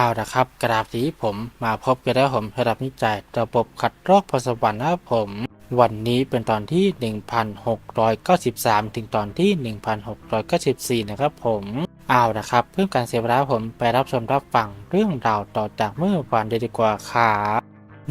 เอาละครับ กราบสีผมมาพบกันแล้วผมระดับนิจัยระบบขัดลอกพสวรรค์นะครับผม วันนี้เป็นตอนที่ 1693 ถึงตอนที่ 1694 นะครับผมเอาละครับ เพื่อการเสียเวลาผมไปรับชมรับฟังเรื่องราวต่อจากเมื่อวานเลยดีกว่าครับ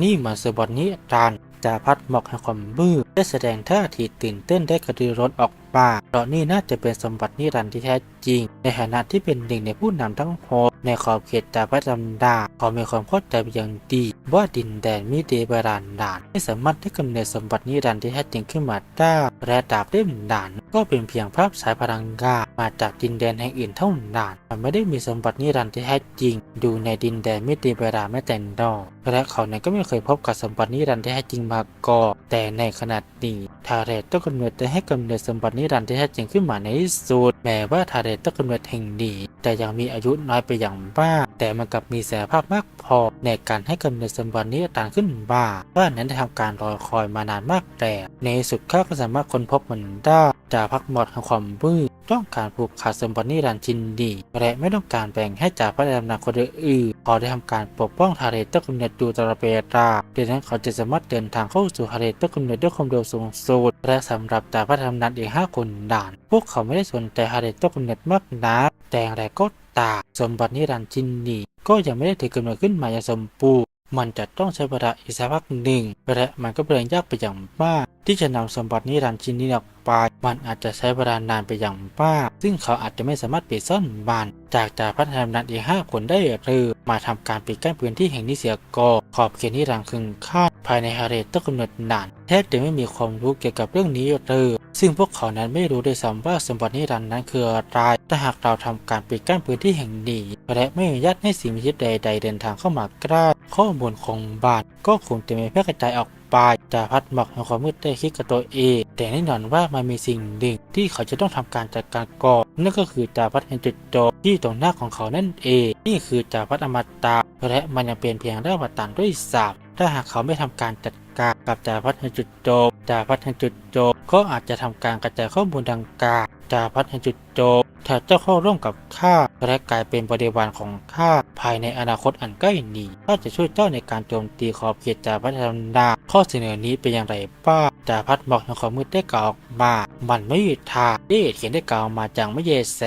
นี่มาสบทนี้จารย์จาพัดหมอกแห่งความบื้อได้แสดงท่าทีตื่นเต้นได้กระดือร้นออก มาเพราะนี่น่าจะเป็นสมบัตินิรันดร์ที่แท้จริง ในฐานะที่เป็นหนึ่งในผู้นำทั้งหกในขอบเขตจาพัดลำดาเขามีความเข้าใจอย่างดีว่าดินแดนมิเดบารานดานไม่สามารถได้กำเนิดสมบัตินิรันดร์ที่แท้จริงขึ้นมาได้และดาบเล่มดานก็เป็นเพียงภาพสายพลังงานมาจากดินแดนแห่งอื่นเท่านั้นมันไม่ได้มีสมบัตินิรันดร์ที่แท้จริง ดูในดินแดนมิเดบรานแม้แต่นอกและเขาเนี่ยก็ไม่เคยพบกับสมบัตินิรันดร์ที่แท้จริงมาก่อนแต่ในขณะนี้ทาเรตต้องกำเนิดได้ให้กำเนิดสมบัตินิรันดร์ที่แท้จริงขึ้นมาในที่สุดแม้ว่าทาเรตต้องกำเนิดแห่งนี้แต่ยังมีอายุน้อยไปอย่างบ้า แต่มันกลับมีแสภาพมากพอในการให้กำเนิดสมบัตินิรันดร์ขึ้นบ้าว่านั้นได้ทำการรอคอยมานานมากแต่ในสุดข้าก็สามารถค้นพบมันได้จาพักหมดของความมืดต้องการผูกขาดสมบัตินิรันดร์ชินดีและไม่ต้องการแบ่งให้จากพระดำนาคนอื่นพอได้ทำการปกป้องทาเรตต้องกำเนิดดูตระเบราดังนั้นเขาจะสามารถเดินทางเข้าสู่ทาเรตต้องกำเนิดด้วยความเร็วสูงสุดและสำหรับจากพระดำนันอีกห้าคนด่าน พวกเขาไม่ได้สนใจทาเรตต้องกำเนิดมากนักแต่อย่างไรก็ตามสมบัตินิรันดร์ชินนี้ก็ยังไม่ได้ถือกำเนิดขึ้นมาอย่างสมบูรณ์มันจะต้องใช้เวลาอีกสักพักหนึ่งและมันก็เป็นยากไปอย่างมาก ที่จะนำสมบัตินิรันดร์ชิ้นนี้ออกไป มันอาจจะใช้เวลานานไปอย่างมาก ซึ่งเขาอาจจะไม่สามารถปิดซ่อนมัน จากจากพัฒนานันอีกห้าคนได้หรือ มาทำการปิดกั้นพื้นที่แห่งนี้เสียก่อนขอบเขตนิรันดร์คึงคาดภายในฮาเรตต้องกำเนิดนานแทบจะไม่มีความรู้เกี่ยวกับเรื่องนี้เลยซึ่งพวกเขานั้นไม่รู้ด้วยซ้ำว่าสมบัตินิรันดร์นั้นคืออะไรถ้าหากเราทำการปิดกั้นพื้นที่แห่งนี้ และไม่อนุญาตให้สิ่งมีชีวิตใด ๆ เดินทางเข้ามาใกล้ข้อมูลของบานก็คงจะไม่แพร่กระจายออก ไปจาพัดหมอกแห่งความมืดได้คิดกับตัวเอง แต่แน่นอนว่ามันมีสิ่งหนึ่งที่เขาจะต้องทำการจัดการก่อนนั่นก็คือจาพัดแห่งจุดจบที่ตรงหน้าของเขานั่นเอง นี่คือจาพัดอมตะและมันยังเป็นเพียงร่างวัตตันด้วยสาบถ้าหากเขาไม่ทำการจัด การกับจ่าพัดแห่งจุดจบจ่าพัดแห่งจุดจบก็อาจจะทำการกระจายข้อมูลดังกล่าวจาพัดแห่งจุดจบถ้าเจ้าเข้าร่วมกับข้าและกลายเป็นบริวารของข้าภายในอนาคตอันใกล้นี้ข้าจะช่วยเจ้าในการโจมตีขอบเขตจ่าพัฒนาข้อเสนอนี้เป็นอย่างไรบ้างจ่าพัดบอกในความมืดได้กล่าวออกมามันไม่มีทางที่เขียนได้กล่าวมาจากไม่เยแส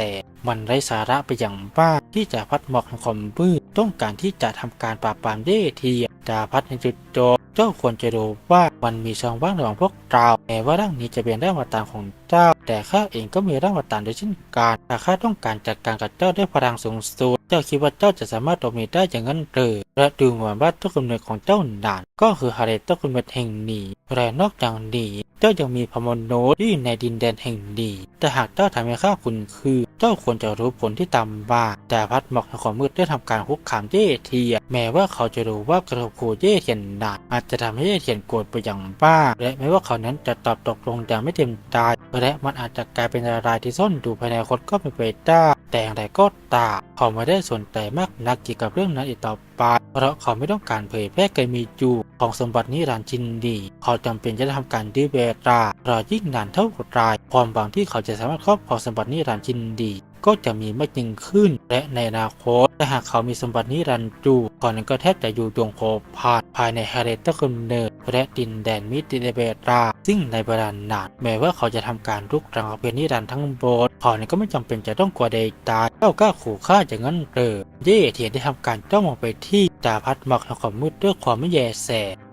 มันไร้สาระไปอย่างบ้าที่จะพัดหมอกแห่งความมืดต้องการที่จะทำการปราบปรามเย่เทียจาพัดในจุดโจม เจ้าควรจะรู้ว่ามันมีช่องว่างระหว่างพวกเราแม้ว่าร่างนี้จะเป็นร่างวัตานของเจ้า แต่ข้าเองก็มีร่างวัตานด้วยเช่นกันแต่ข้าต้องการจัดการกับเจ้าด้วยพลังสูงสุดเจ้าคิดว่าเจ้าจะสามารถโดมิได้อย่างนั้นหรือและดูเหมือนว่าต้นกำเนิดของเจ้าหนานก็คือฮาเรตต้นกำเนิดแห่งนี้และนอกจากนี้เจ้ายังมีพมนโนที่อยู่ในดินแดนแห่งนี้แต่หากเจ้าทำให้ข้าคุณคือ เจ้าควรจะรู้ผลที่ตามมาแต่พัดหมอกในความมืดได้ทำการคุกคามเย่เทีย แม้ว่าเขาจะรู้ว่ากระทบโคเย่เทียนหนักอาจจะทำให้เย่เทียนโกรธไปอย่างบ้า และแม้ว่าเขานั้นจะตอบตกลงอย่างไม่เต็มใจและมันอาจจะกลายเป็นรายที่ซ่อนอยู่ภายในอนาคตก็เป็นไปได้แต่อย่างไรก็ตามเขาไม่ได้สนใจมากนักเกี่ยวกับเรื่องนั้นอีกต่อไป เพราะเขาไม่ต้องการเผยแพร่การมีอยู่ของสมบัตินิรันดร์ชินดี เขาจำเป็นจะทำการดื้อเบรารอยิ่งนานเท่าไรความหวังที่เขาจะสามารถครอบครองสมบัตินิรันดร์ชินดี ก็จะมีมากยิ่งขึ้น และในอนาคตถ้าหากเขามีสมบัตินิรันดร์อยู่ก่อนนั้นก็แทบจะอยู่ดวงโคพานภายในฮาเรตเตอร์คนเนิร์และดินแดนมิติเบราซึ่งในเวลานานแม้ว่าเขาจะทำการลุกรังเอาเพียนิรันดร์ทั้งโบสถ์เขานั้นก็ไม่จำเป็นจะต้องกลัวเดตายเจ้ากล้าขู่ฆ่าอย่างนั้นเรอเย่เทียนได้ทำการจ้องมองไปที่จาพัดหมอกในความมืดด้วยความไม่แยแส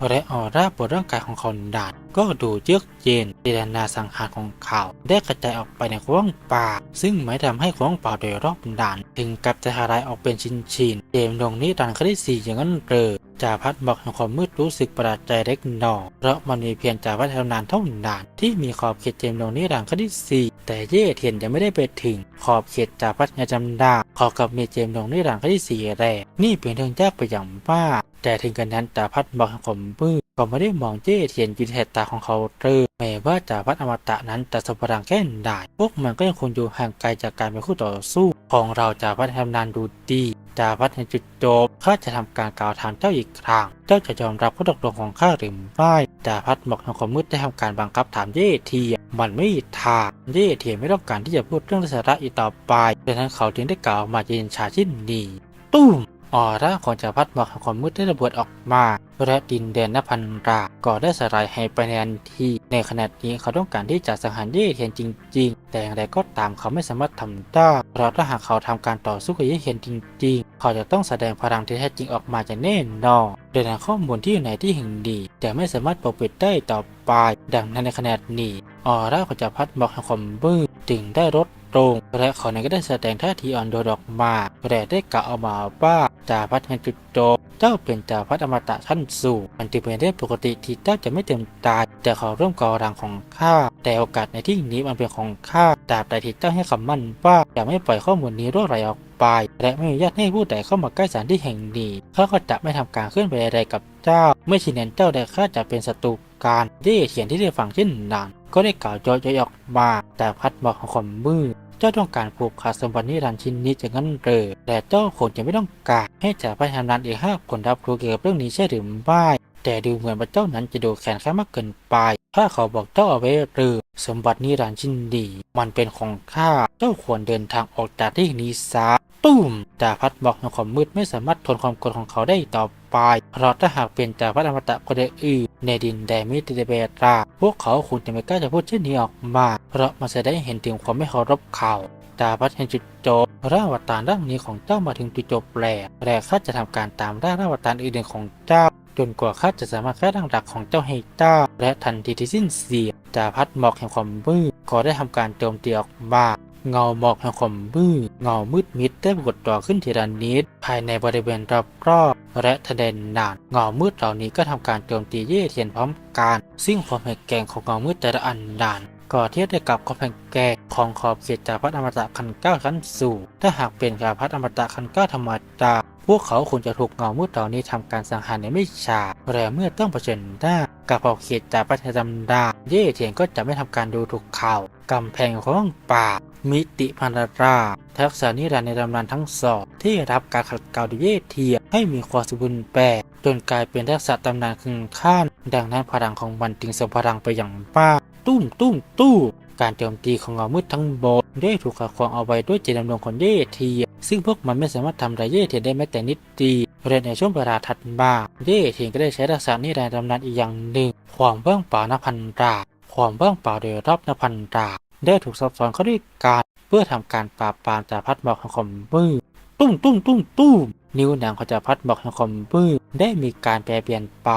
และออร่าบนร่างกายของเขาดาน ก็ดูเยือกเย็นเจตนาสังหารของเขาได้กระจายออกไปในกว้างป่า ซึ่งไม่ทำให้กว้างป่าโดยรอบด่าน ถึงกับจะทลายออกเป็นชิ้นๆเจมดงนี้ดันคดีสี่อย่างนั้นเรอจาพัดบอกแห่งความมืดรู้สึกประหลาดใจเล็กน้อยเพราะมันมีเพียงจ่าพัดเท่านั้นเท่านั้นที่มีขอบเขตเจมดงนี้ดังคดีสี่แต่เย่เทียนยังไม่ได้ไปถึง ขอบเขตจ่าพัดยาจำดาขอกับมีเจมดงนี้ดังคดีสี่แรกนี่เป็นเรื่องยากไปอย่างมากแต่ถึงกันนั้นจ่าพัดบอกแห่งความมืด ก็ไม่ได้มองเจ้เทียนยืนสายตาของเขาเลยแม้ว่าจาพัดอมตะนั้นจะสมพลังแค่ไหนพวกมันก็ยังคงอยู่ห่างไกลจากการเป็นคู่ต่อสู้ของเราจาพัดทำนานดูดีจาพัดในจุดจบข้าจะทำการกล่าวถามเจ้าอีกครั้งเจ้าจะยอมรับข้อตกลงของข้าหรือไม่จาพัดบอกทางความมืดได้ทำการบังคับถามเย่เทียมันไม่ทางเย่เทียไม่ต้องการที่จะพูดเรื่องสาระอีกต่อไปดังนั้นเขาจึงได้กล่าวมาเย็นชาชินดีตุ้ม ออร่าของจักรพรรดิหมอกแห่งความมืดได้ระเบิดออกมาและดินแดนนพันราก็ได้สลายให้ไปในทันทีในขณะนี้เขาต้องการที่จะสังหารเย่เทียนจริง ๆ แต่อย่างไรก็ตามเขาไม่สามารถทำได้เพราะถ้าหากเขาทำการต่อสู้กับเย่เทียนจริง ๆ เขาจะต้องแสดงพลังที่แท้จริงออกมาอย่างแน่นอนโดยในข้อมูลที่อยู่ในที่แห่งดีจะไม่สามารถปกปิดได้ต่อไปดังนั้นในขณะนี้ออร่าของจักรพรรดิหมอกแห่งความมืดจึงได้ลด ตรงและเขานั้นก็ได้แสดงท่าทีอ่อนโยนออกมาและได้กล่าวออกมาว่าจ่าพัดแห่งจุดจมเจ้าเป็นจ่าพัดอมตะชั้นสูงมันจึงเป็นเรื่องปกติที่เจ้าจะไม่เต็มตายแต่เขาร่วมก่อรังของข้าแต่โอกาสในที่นี้มันเป็นของข้าตราบใดที่เจ้าให้คำมั่นว่าจะไม่ปล่อยข้อมูลนี้รั่วไหลออกไป และไม่อนุญาตให้ผู้ใดเข้ามาใกล้สถานที่แห่งนี้ข้าก็จะไม่ทำการเคลื่อนไหวใดๆกับเจ้า ไม่เช่นนั้นเจ้าและข้าจะเป็นศัตรูกันเย่เขียนที่ได้ฟังเช่นนั้น ก็ได้กล่าวย่อยๆออกมาแต่พัดบอกของความมืดเจ้าต้องการผูกขาดสมบัตินิรันดร์ชิ้นนี้จะงั้นเรอแต่เจ้าคงจะไม่ต้องการให้จ่าพระชำนาญอีกห้าคนรับรู้เกี่ยวกับเรื่องนี้ใช่หรือไม่แต่ดูเหมือนว่าเจ้านั้นจะดูแข็งแค่มากเกินไปถ้าเขาบอกเจ้าเอาไว้หรือสมบัตินิรันดร์ชิ้นดี มันเป็นของข้าเจ้าควรเดินทางออกจากที่นี้ซะตุ้มจ่าพัดบอกในความมืดไม่สามารถทนความกดของเขาได้ต่อ ไปเพราะถ้าหากเป็นจ่าพัดอมตะคนอื่นในดินแดนมิติเบตรา พวกเขาคงจะไม่กล้าจะพูดเช่นนี้ออกมา เพราะมันแสดงให้เห็นถึงความไม่เคารพเขาดาบัดเห็นจุดจบร่างอวตารร่างนี้ของเจ้ามาถึงจุดจบแล้วและข้าจะทำการตามร่างอวตารอื่นๆของเจ้า จนกว่าข้าจะสามารถแค่ร่างหลักของเจ้าให้เจ้า และทันทีที่สิ้นเสียงดาพัดหมอกแห่งความมืดก็ได้ทำการโจมตีออกมา เงาหมอกแห่งความมืดเงามืดมิดได้ปรากฏตัวขึ้นทีละนิด ภายในบริเวณรอบๆและทะเลนานเงามืดเหล่านี้ก็ทำการโจมตีเย่เทียนพร้อมกันซึ่งความแข็งแกร่งของเงามืดแต่ละอันดานก่อเทียบได้กับความแข็งแกร่งของขอบเขตจากพัดอมตะคันเก้าชั้นสูงถ้าหากเป็นจากพัดอมตะคันเก้าธรรมดาพวกเขาคงจะถูกเงามืดเหล่านี้ทำการสังหารในไม่ช้าแต่เมื่อต้องเผชิญหน้ากับขอบเขตจากพัดธรรมดาเย่เทียนก็จะไม่ทำการดูถูกเขากำแพงของป่า มิติพันราทักษะนิรันดร์ในตำนานทั้งสองที่รับการขัดเกลาโดยเย่เทียให้มีความสมบูรณ์แบบจนกลายเป็นทักษะตำนานคึงข้านดังนั้นพลังของมันจึงส่งพลังไปอย่างบ้าตุ้มตุ้มตู้การโจมตีของเงามืดทั้งหมดได้ถูกขัดขวางเอาไว้ด้วยเจตจำนงของเย่เทียซึ่งพวกมันไม่สามารถทำลายเย่เทียได้แม้แต่นิดเดียวและในช่วงเวลาถัดมาเย่เทียก็ได้ใช้ทักษะนิรันดร์ตำนานอีกอย่างหนึ่ง ความว่างเปล่านพันราความว่างเปล่าโดยรอบนพันรา ได้ถูกซับซ้อนเขาด้วยการเพื่อทำการปราบปรามจากพัดหมอกของคอมมืดตุ้มตุ้มตุ้มตุ้มนิ้วหนังของจากพัดหมอกของคอมมืดได้มีการแปรเปลี่ยนไป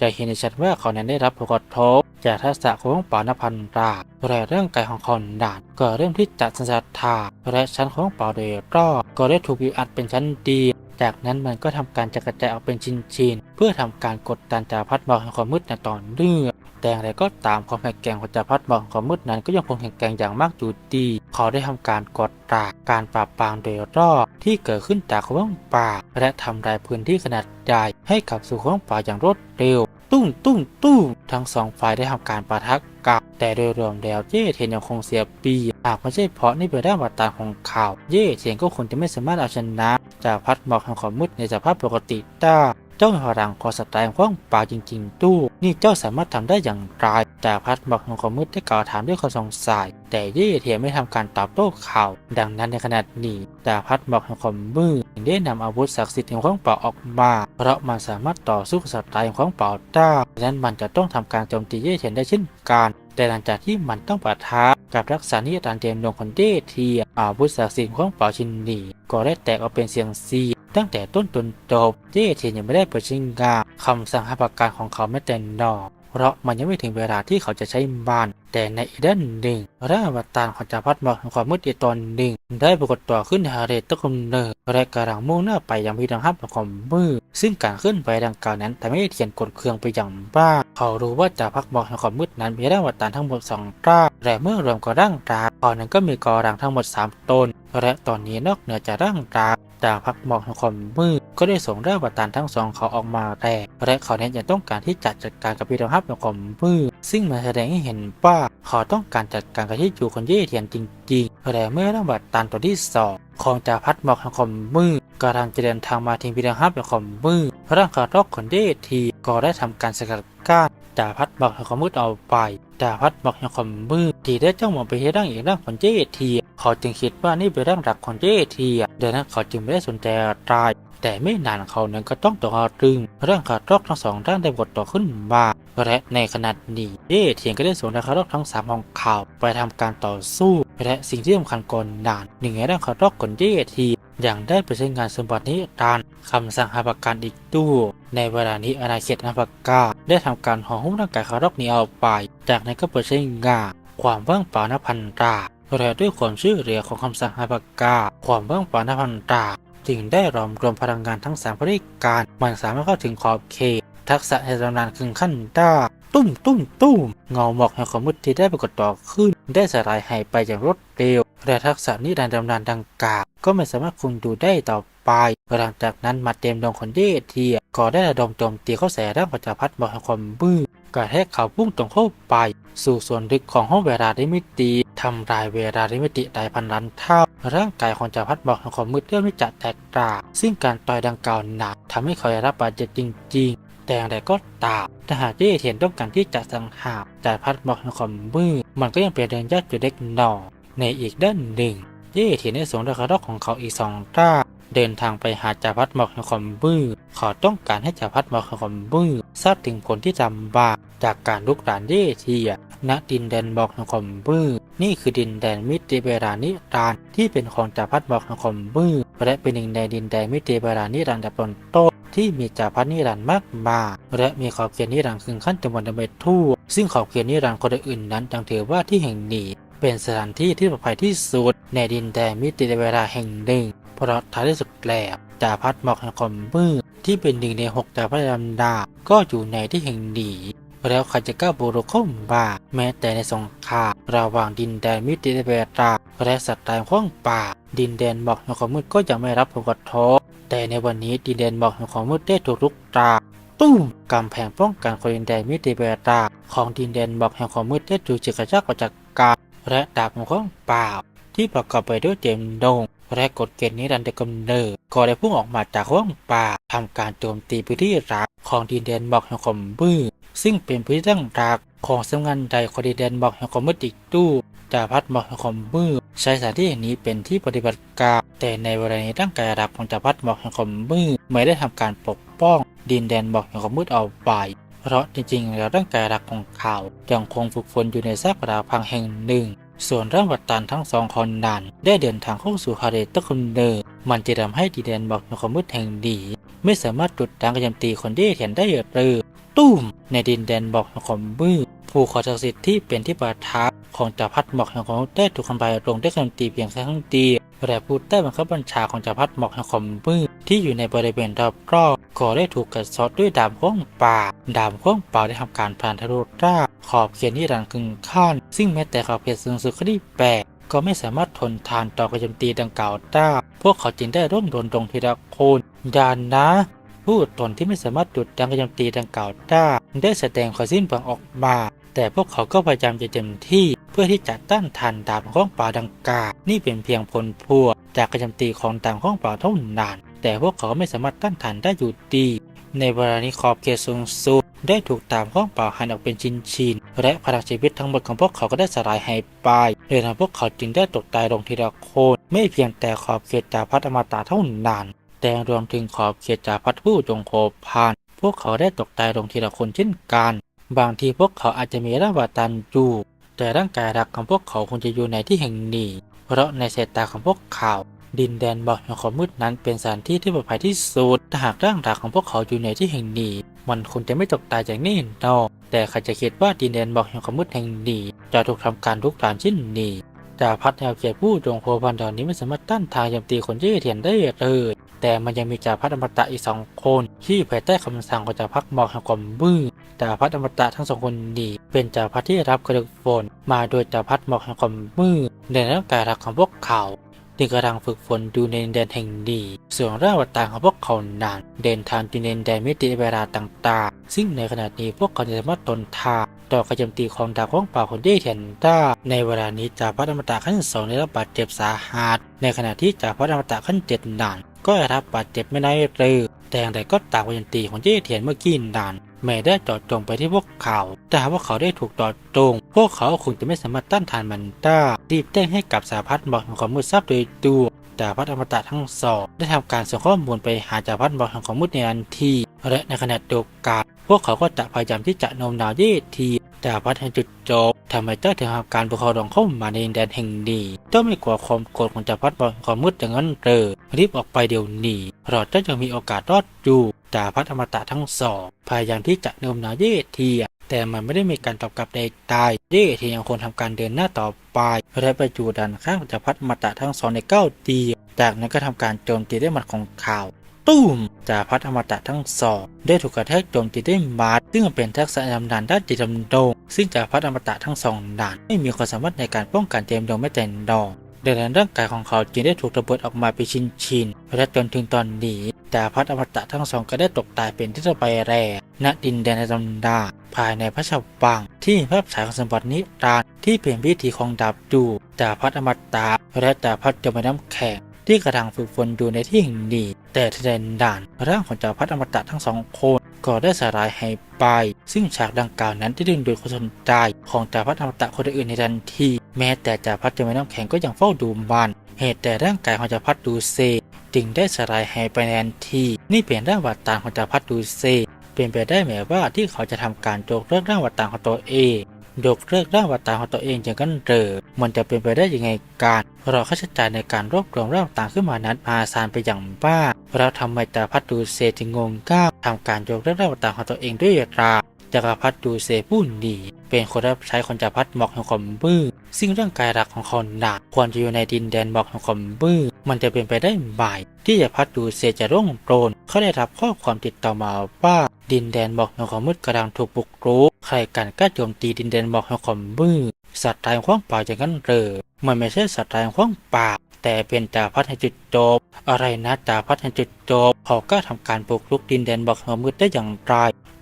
จะเห็นได้ชัดว่าเขานั้นได้รับผลกระทบจากทักษะของป่านพันราและร่างกายของเขาดานก็เริ่มที่จะสัญชาตาและชั้นของป่าโดยรอบก็ได้ถูกบีอัดเป็นชั้นดีจากนั้นมันก็ทำการจะกระจายออกเป็นชิ้นๆเพื่อทำการกดดันจากพัดหมอกของความมืดในตอนเนื่อง แต่อย่างไรก็ตามความแข็งแกร่งของจากพัดหมอกของความมืดนั้นก็ยังคงแข็งแกร่งอย่างมากอยู่ดีเขาได้ทำการกดตากการปราบปรามโดยรอบที่เกิดขึ้นจากของป่า และทำลายพื้นที่ขนาดใหญ่ให้กลับสู่ของป่าอย่างรวดเร็ว ตุ้มตุ้มตุ้มทั้งสองฝ่ายได้ทำการปะทะกับแต่โดยรวมแล้วเย่เทียนยังคงเสียเปียบหากไม่ใช่เพราะนี่เป็นด้านวัตาของเขาเย่เทียนก็คงจะไม่สามารถเอาชนะจากพัดหมอกแห่งความมืดในสภาพปกติได้ เจ้ามีพลังคอสไตล์ขว้างป่าจริง ๆ ตู้ นี่เจ้าสามารถทำได้อย่างไรจากพัดหมอกแห่งความมืดได้กล่าวถามด้วยความสงสัยแต่เย่เทียไม่ทำการตอบโต้เขาดังนั้นในขณะนี้จาพัดหมอกแห่งความมืดได้นำอาวุธศักดิ์สิทธิ์แห่งขว้างป่าออกมา เพราะมันสามารถต่อสู้กับสไตล์แห่งขว้างป่าได้ดังนั้นมันจะต้องทำการโจมตีเย่เทียนได้เช่นกันแต่หลังจากที่มันต้องปะทะกับรักษานิรันดร์เจมดวงคนเดเทียอาวุธศักดิ์สิทธิ์ของเป่าชินนีก็ได้แตกออกเป็นเสียงซี ตั้งแต่ต้นจนจบเย่เทียนยังไม่ได้เปิดชิงกาคำสั่งให้ประการของเขาแม้แต่นอกเพราะมันยังไม่ถึงเวลาที่เขาจะใช้บ้าน แต่ในอีกด้านหนึ่งร่างอวตารของจักรพรรดิมองความมืดอีกตอนหนึ่งได้ปรากฏตัวขึ้นในฮาเรตตะกุมเนอร์และกำลังมุ่งหน้าไปยังพิธีฮับของความมืดซึ่งการขึ้นไปดังกล่าวนั้นทำให้เทียนกดเครื่องไปอย่างบ้า เขารู้ว่าจักรพรรดิมอกแห่งความมืดนั้นมีร่างอวตารทั้งหมดสองร่างและเมื่อรวมกับร่างรากเขานั้นก็มีกอรังทั้งหมดสามตนและตอนนี้นอกเหนือจากร่างรา จากพักหมอกแห่งความมืดก็ได้ส่งร่างอวตารทั้งสองเขาออกมาแรกและเขาเนั้นยังต้องการที่จะจัดการกับพิธีฮับแห่งความมืดซึ่งมันแสดงให้เห็นว่าเขาต้องการจัดการกับที่อยู่คนเย่เทียนจริงๆและเมื่อร่างอวตารตัวที่สองของจาพัดหมอกแห่งความมืดกำลังจะเดินทางมาถึงพิธีฮับแห่งความมืดพร่างคาร์ลอกคนเย่ทีก็ได้ทำการสกัดกั้นจาพัดหมอกแห่งความมืดเอาไป จาพัดหมอกแห่งความมืดที่ได้จ้องมองไปที่ร่างอีกร่างของเย่ทีเขาจึงคิดว่านี่เป็นร่างหลักของเย่ทีดังนั้นเขาจึงไม่ได้สนใจอะไรแต่ไม่นานเขานั้นก็ต้องตกตะลึงเรื่องขาดรอกทั้งสองด้านได้บทต่อขึ้นมาและในขณะนี้เย่เทียนก็ได้ส่งนาคารอกทั้งสามของเขาไปทำการต่อสู้ และสิ่งที่สำคัญก่อนนานหนึ่งในด้านคารอกก่อนเย่เทีย ย่างได้ไปใช้งานสมบัตินี้ตานคำสั่งหาประกันอีกตู้ ในเวลานี้อาณาเขตอาปากาได้ทำการห่อหุ้มร่างกายคารอกนี้เอาไป จากนั้นก็เปิดใช้งานความว่างเปล่านพันตราและด้วยความช่วยเหลือของคำสั่งฮาปกกา ความว่างเปล่านพันตราจึงได้รวมรวมพลังงานทั้งสามบริการมันสามารถเข้าถึงขอบเขต ทักษะในตำนานครึ่งขั้นได้ตุ้มตุ้มตุ้มเงาหมอกแห่งความมืดที่ได้ปรากฏต่อขึ้น ได้สลายหายไปอย่างรวดเร็วและทักษะนิรันดร์ตำนานดังกล่าว ก็ไม่สามารถคงดูได้ต่อไปหลังจากนั้นมาเต็มดงคนเดเทียก็ได้ระดมโจมตีเข้าใส่ร่างประจักรพัดหมอกความมืดกระแทกเขาพุ่งตรงเข้าไป สู่ส่วนลึกของห้องเวลาด้มิติทำลายเวลาด้มิติได้พันล้านเท่า ร่างกายของจักรพัดบอกของความมืดเริ่มที่จะแตกตาซึ่งการต่อยดังกล่าวหนักทำให้เขาได้รับบาดเจ็บจริง ๆ แต่อย่างไรก็ตามถ้าหากเย่เทียนต้องการที่จะสังหารจักรพัดบอกของความมืดมันก็ยังเป็นเรื่องยากอยู่เล็กน้อยในอีกด้านหนึ่ง เย่เทียนได้ส่งดาคาร์ดอกของเขาอีกสองร่าเดินทางไปหาจ่าพัดหมอกแห่งความมืดเขาต้องการให้จ่าพัดหมอกแห่งความมืดทราบถึงผลที่จำบากจากการลุกรานเย่เทียณดินแดนหมอกแห่งความมืดนี่คือดินแดนมิติเบรานิรันที่เป็นของจ่าพัดหมอกแห่งความมืดและเป็นหนึ่งในดินแดนมิติเบรานิรันดร์ดับต้นๆที่มีจ่าพัดนิรันมากมายและมีขอบเขตนิรันคึงขั้นจำนวนไปทั่วซึ่งขอบเขตนิรันคนอื่นนั้นยังถือว่าที่แห่งนี้ เป็นสถานที่ที่ปลอดภัยที่สุด ในดินแดนมิติเวลาแห่งหนึ่ง เพราะท้ายที่สุดแล้วจ่าพัดหมอกแห่งความมืดที่เป็นหนึ่งในหกจ่าพัดลำดา ก็อยู่ในที่แห่งนี้แล้วใครจะกล้าบุรุษเข้ามาแม้แต่ในสงครามระหว่างดินแดนมิติเวลาและสัตว์ตายข้องป่า ดินแดนหมอกแห่งความมืดก็ยังไม่รับผลกระทบแต่ในวันนี้ดินแดนหมอกแห่งความมืดได้ถูกลุกราตุ้มกำแพงป้องกันคนดินแดนมิติเวลาของดินแดนหมอกแห่งความมืดได้ถูกจิกกระชากออกจากการ และดาบของเปล่า ที่ประกอบไปด้วยเจมโดงและกฎเกณฑ์นิรันดร์กำเนิดก็ได้พุ่งออกมาจากห้องป่าทำการโจมตีพื้นที่รักของดินแดนบอกแห่งความมืดซึ่งเป็นพื้นที่ตั้งรักของสำนักงานใดของดินแดนบอกแห่งความมืดอีกตู้จ่าพัดบอกแห่งความมืดใช้สถานที่แห่งนี้เป็นที่ปฏิบัติการแต่ในเวลานี้ร่างกายรักของจ่าพัดบอกแห่งความมืดไม่ได้ทำการปกป้องดินแดนบอกแห่งความมืดเอาไป เพราะจริงๆ แล้วร่างกายรักของเขายังคงฝึกฝนอยู่ในซากปรักพังแห่งหนึ่ง ส่วนร่างวัตตันทั้งสองคนนั้น ได้เดินทางเข้าสู่ฮาเรตะคุนเดอร์มันจะทำให้ดีแดนบอกในความมืดแห่งดีไม่สามารถจุดดังกระยำตีคนที่เห็นได้หรือตุ้มในดินแดนบอกในความมืดผู้ขอศักดิ์สิทธิ์ที่เป็นที่ประทับของจ่าพัดหมอกแห่งความมืดได้ถูกทำลายลงด้วยกำตีเพียงแค่ครั้งเดียว และผู้ใต้บังคับบัญชาของจ่าพัดหมอกแห่งความมืดที่อยู่ในบริเวณรอบรอบๆก็ได้ถูกกัดซาะด้วยดาบข้องป่าดาบข้องป่าได้ทำการผ่านทะลุร่าขอบเขตนิรันขึงขั้นซึ่งแม้แต่ขอบเขตสูงสุดคดีแปดก็ไม่สามารถทนทานต่อกระยำตีดังกล่าวได้ พวกเขาจึงได้ร่วมโดนตรงทีละคนยานนะ ผู้ตนที่ไม่สามารถหยุดดังกระยำตีดังกล่าวได้ ได้แสดงความสิ้นหวังออกมา แต่พวกเขาก็พยายามจะเต็มที่ พื่อที่จะต้านทานดาบของป่าดังกล่าวนี่เป็นเพียงผลพวงจากกระยำตีของดาบของป่าเท่านั้นแต่พวกเขาไม่สามารถต้านทานได้อยู่ดี ในเวลานี้ขอบเขตสูงสุดได้ถูกตามข้องเปล่าหันออกเป็นชิ้นๆและพลังชีวิตทั้งหมดของพวกเขาก็ได้สลายหายไปโดยทำพวกเขาจึงได้ตกตายลงทีละคนไม่เพียงแต่ขอบเขตจากพัฒอมตะเท่านั้น แต่รวมถึงขอบเขตจากพัฒผู้จงโคพาน พวกเขาได้ตกตายลงทีละคนเช่นกัน บางทีพวกเขาอาจจะมีร่างวาตันอยู่ แต่ร่างกายรักของพวกเขาคงจะอยู่ในที่แห่งนี้ เพราะในสายตาของพวกเขา ดินแดนบอกแห่งความมืดนั้นเป็นสถานที่ที่ปลอดภัยที่สุดถ้าหากร่างรักของพวกเขาอยู่ในที่แห่งนี้ มันคงจะไม่ตกตายจากแน่นอแต่ใครจะคิดว่าดินแดนบอกแห่งความมืดแห่งนี้ จะถูกทำการลุกรานเช่นนี้จ่าพัดแนวเขตผู้จงโคพันดอนนี้ไม่สามารถต้านทานโจมตีคนที่เทียนได้เลย แต่มันยังมีจ่าพัดอมตะอีกสองคน ที่ภายใต้คำสั่งของจ่าพักหมอกแห่งความมืดจ่าพัดอมตะทั้งสองคนนี้เป็นจ่าพัดที่รับกระดูกฝนมาโดยจ่าพัดหมอกแห่งความมืดในร่างกายรักของพวกเขาที่กำลังฝึกฝนอยู่ในดินแดนแห่งนี้ส่วนร่างวัตตางของพวกเขานั้นเดินทางดินแดนมิติเวลาต่างๆ ซึ่งในขณะนี้พวกเขาจะสามารถทนทานต่อการโจมตีของดาบของป่าคนได้เห็นได้ในเวลานี้จ่าพัดอมตะขั้นสองได้รับบาดเจ็บสาหัสในขณะที่จ่าพัดอมตะขั้นเจ็ดนั้น ก็ได้รับบาดเจ็บไม่ได้เลยแต่อย่างไรก็ตามการโจมตีของเจ้เทียนเมื่อกี้นั้นไม่ได้จอดจงไปที่พวกเขา แต่หากว่าเขาได้ถูกจอดจง พวกเขาคงจะไม่สามารถต้านทานมันได้รีบแจ้งให้กับสาพัฒน์บอกของความมืดทราบโดยตัวจ่าพัดอมตะทั้งสองได้ทำการส่งข้อมูลไปหาจ่าพัดบอกแห่งความมืดในทันทีและในขณะเดียวกันพวกเขาก็จะพยายามที่จะโน้มน้าวเยทีจ่าพัดแห่งจุดจบ ทำให้เจ้าถึงทำการบุกเข้าดองเข้ามาในดินแดนแห่งนี้เจ้าไม่กลัวความโกรธของจ่าพัดบอกแห่งความมืดอย่างนั้นเลยรีบออกไปเดี๋ยวนี้เพราะเจ้ายังมีโอกาสรอดอยู่จ่าพัดอมตะทั้งสองพยายามที่จะโน้มน้าวเยเทียแต่มันไม่ได้มีการตอบกลับใดๆเย่ที่ยังคงทำการเดินหน้าต่อไปและไปอยู่ด้านข้างจากพัดอมตะทั้งสองในเก้าตีจากนั้นก็ทำการโจมตีด้วยหมัดของข่าว ตุ้มจากพัดอมตะทั้งสอง ได้ถูกกระแทกโจมตีด้วยหมัดซึ่งเป็นทักษะดำนานด้านจิตดำดง ซึ่งจากพัดอมตะทั้งสองด่านไม่มีความสามารถในการป้องกันเจมดงไม่แต่ดองดังนั้นร่างกายของเขาจึงได้ถูกระเบิดออกมาเป็นชิ้นๆและจนถึงตอนนี้จ่พัดอมตะทั้งสองก็ได้ตกตายเป็นที่จะไปแร่ณดินแดนในตำดา ภายในพระชวัง ที่ภาพฉายของสมบัตินิรันดร์ที่เป็นพิธีของดาบดูจ่พัดอมตะและจ่พัดจมน้ำแข็ง ที่กระดังฝึกฝนอยู่ในที่แห่งนี้ แต่ที่แดนด่านร่างของจ่าพัดอมตะทั้งสองคนก็ได้สลายหายไป ซึ่งฉากดังกล่าวนั้นที่ดึงดูดความสนใจของจ่าพัดอมตะคนอื่นในทันที แม้แต่จ่าพัดจะไม่น้ำแข็งก็ยังเฝ้าดูมัน เหตุแต่ร่างกายของจ่าพัดดูเซ จึงได้สลายหายไปในทันที นี่เป็นร่างวัตตานของจ่าพัดดูเซ เป็นไปได้ไหมว่าที่เขาจะทำการโจกเลิกร่างวัตตานของตัวเอง ยกเลิกร่างวัตตาของตัวเองอย่างนั้นเรอมันจะเป็นไปได้ยังไงการเราค่าใช้จ่ายในการรวบรวมร่างต่างขึ้นมานั้นมหาศาลไปอย่างบ้าเราทำไมจาพัดดูเซจึงงงก้าวทำการโยกเลิกร่างวัตตาของตัวเองด้วยราจักรพรรดิดูเซผู้นีเป็นคนรับใช้คนจักรพรรดิหมอกแห่งความบื้อซึ่งร่างกายหลักของเขาหนักควรจะอยู่ในดินแดนหมอกแห่งความบื้อมันจะเป็นไปได้บ่ายที่จักรพรรดิดูเซจะร่วงโกรนเขาได้รับข้อความติดต่อมาว่า ดินแดนหมอกห่งความมืดกำลังถูกบุกรุกใครกันกล้าโจมตีดินแดนหมอกห่งความบื้อสัตว์ตายขว้างป่าอย่างนั้นเรอมันไม่ใช่สัตว์ตายขว้างป่าแต่เป็นจ่าพัดแห่งจุดจบ อะไรนะจ่าพัดแห่งจุดจบเขากล้าทำการบุกรุกดินแดนหมอกห่งควมมืดได้อย่างไร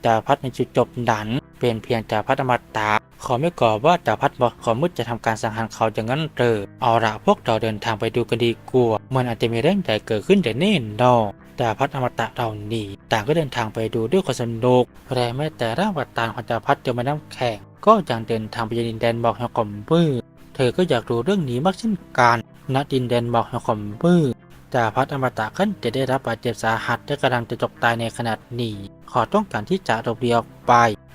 จ่าพัดในจุดจบดันเป็นเพียงจ่าพัดอมตะขอไม่ก่อว่าจ่าพัดบอกขอมืดจะทำการสังหารเขาอย่างนั้นเตอเอาละพวกเราเดินทางไปดูกันดีกว่ามันอาจจะมีเรื่องใหญ่เกิดขึ้นแต่แน่นอน จ่าพัดอมตะเรานี่ต่างก็เดินทางไปดูด้วยความสนุกและแม้แต่ร่างวัตตานของจ่าพัดจะมาน้ำแข็งก็ยังเดินทางไปยังดินแดนบอกแห่งกลมบื้อเธอก็อยากรู้เรื่องนี้มากเช่นกันณดินแดนบอกแห่งกลมบื้อจ่าพัดอมตะขั้นจะได้รับบาดเจ็บสาหัสและกำลังจะจกตายในขนาดนี้ ขอต้องการที่จะหลบเลียวไป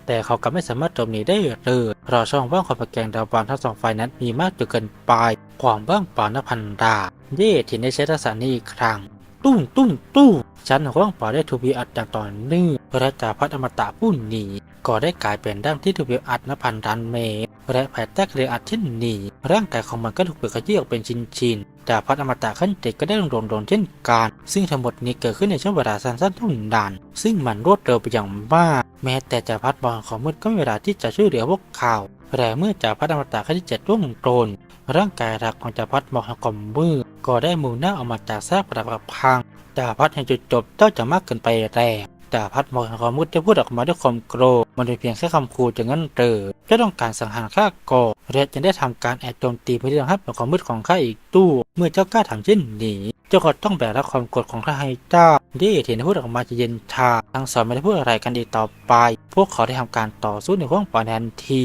แต่เขากลับไม่สามารถหลบหนีได้เลยเพราะช่องว่างขัดแย้งระหว่างทั้งสองฝ่ายนั้นมีมากจนเกินไป ความว่างเปล่านับพันดาเย่ที่ได้ใช้ทักษะนี้อีกครั้ง ตุ้มตุ้มตุ้มชั้นว่างปล่าได้ถูกบีอัดอย่างต่อเนื่องพระจ่าพัดอมตะผู้นี้ก็ได้กลายเป็นด้ามที่ถูกบีอัดนับพันดันเมตรและภายใต้เรืออัดเช่นนี้ร่างกายของมันก็ถูกเปิดขยี้ออกเป็นชิ้นๆดาพัดอมตะขั้นเจ็ดก็ได้ลงโดนโดนเช่นกันซึ่งทั้งหมดนี้เกิดขึ้นในช่วงเวลาสั้นๆเท่านั้นซึ่งมันรวดเร็วไปอย่างมากแม้แต่จ่าพัดบอลของมืดก็มีเวลาที่จะช่วยเหลือพวกเขาแต่เมื่อจ่าพัดอมตะขั้นที่เจ็ดร่วงโดน ร่างกายหลักของจ่าพัดมองกลมมือก็ได้มูหน้าออกมาจากซากปรักพังจ่าพัดแห่งจุดจบเจ้าจะมากเกินไปแรงจ่าพัดมองห็นความมืดจะพูดออกมาด้วยความโกรธมันเป็นเพียงแค่คำคูจากนั้นเตอจะต้องการสังหารข้าก่อนและจะได้ทำการแอบโจมตีเพื่อที่จะให้เป็นความมืดของข้าอีกตู้ เมื่อเจ้ากล้าทำเช่นนี้เจ้าก็ต้องแบกรับความกรธของข้าให้เจ้าเย่เทียนพูดออกมาจะเย็นชาทั้งสองไม่ได้พูดอะไรกันอีกต่อไป พวกเขาได้ทำการต่อสู้ในห้องปอนทันที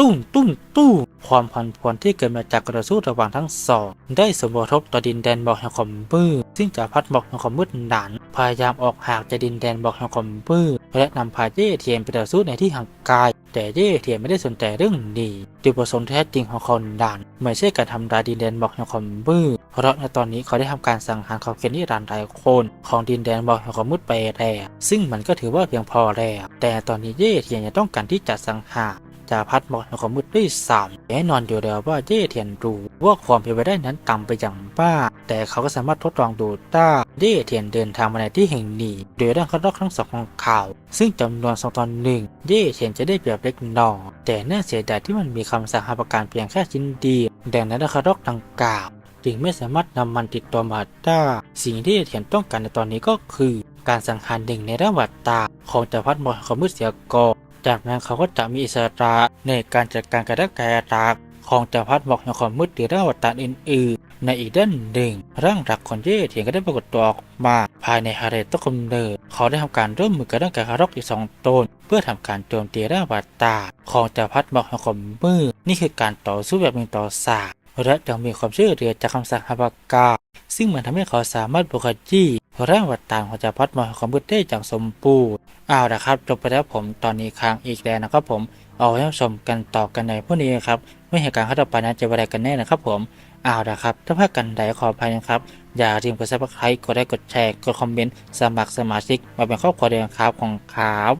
ตุ้มตุ้มตุ้มความพันพวนที่เกิดมาจากการต่อสู้ระหว่างทั้งสอง ได้สมบูรณ์ต่อดินแดนบอกแห่งความมืดซึ่งจ่าพัดบอกแห่งความมืดหนานพยายามออกหางจากดินแดนบอกแห่งความมืดและนำพาเย่เทียนไปต่อสู้ในที่ห่างไกลแต่เย่เทียนไม่ได้สนใจเรื่องนี้จุดประสงค์แท้จริงของเขาด่านไม่ใช่การทำลายดินแดนบอกแห่งความมืดเพราะในตอนนี้เขาได้ทำการสังหารขอบเขตนิรันดร์หลายคนของดินแดนบอกแห่งความมืดไปแล้วซึ่งมันก็ถือว่าเพียงพอแล้วแต่ตอนนี้เย่เทียนยังต้องการที่จะสังหาร จะพัดหมอกความมืดด้วยซ้ำแน่นอนอยู่แล้วว่าเย่เทียนรู้ว่าความเป็นไปได้นั้นต่ำไปอย่างบ้า แต่เขาก็สามารถทดลองดูได้เย่เทียนเดินทางมาในที่แห่งนี้โดยด้านข้างนอกทั้งสองของเขา ซึ่งจำนวนสองตอนหนึ่งเย่เทียนจะได้เปรียบเล็กน้อยแต่น่าเสียดายที่มันมีคำสั่งหาประการเพียงแค่ชิ้นเดียวดังนั้นด้านข้างนอกดังกล่าวจึงไม่สามารถนำมันติดตัวมาได้สิ่งที่เทียนต้องการในตอนนี้ก็คือ การสังหารหนึ่งในระหว่างตาของจักรพรรดิมอของมืดเสียก่อน จากนั้นเขาก็จะมีอิสระในการจัดการกร่างกายรากของจักรพรรดิบอกในความมืดหรือร่างตาอื่นๆในอีกด้านหนึ่ง ร่างหลักของเย่เทียนก็ได้ปรากฏตัวออกมาภายในฮาเรตต้นกำเนิดเขาได้ทำการร่วมมือกับร่างกายคารอกอีกสองตนเพื่อทำการโจมตีร่างวัตตาของจักรพรรดิบอกในความมืดนี่คือการต่อสู้แบบหนึ่งต่อสามและยังมีความช่วยเหลือจากคำสั่งฮาบากา ซึ่งมันทำให้เขาสามารถบุกขยี้แรงวัดต่างของจากพอดมอยของบุตเต้จากสมปูรณ์เอาละครับจบไปแล้วผมตอนนี้ค้างอีกแล้วนะครับผมเอาไว้ชมกันต่อกันในพวกนี้ครับไม่เหตุการณ์ข้าต่อไปนะจะเป็นอะไรกันแน่นะครับผมเอาละครับถ้าพลาดกันใดขออภัยนะครับ อย่าลืมกดซับสไครต์กดไลค์กดแชร์กดคอมเมนต์สมัครสมาชิก มาเป็นครอบครัวเดียวกันครับของครับ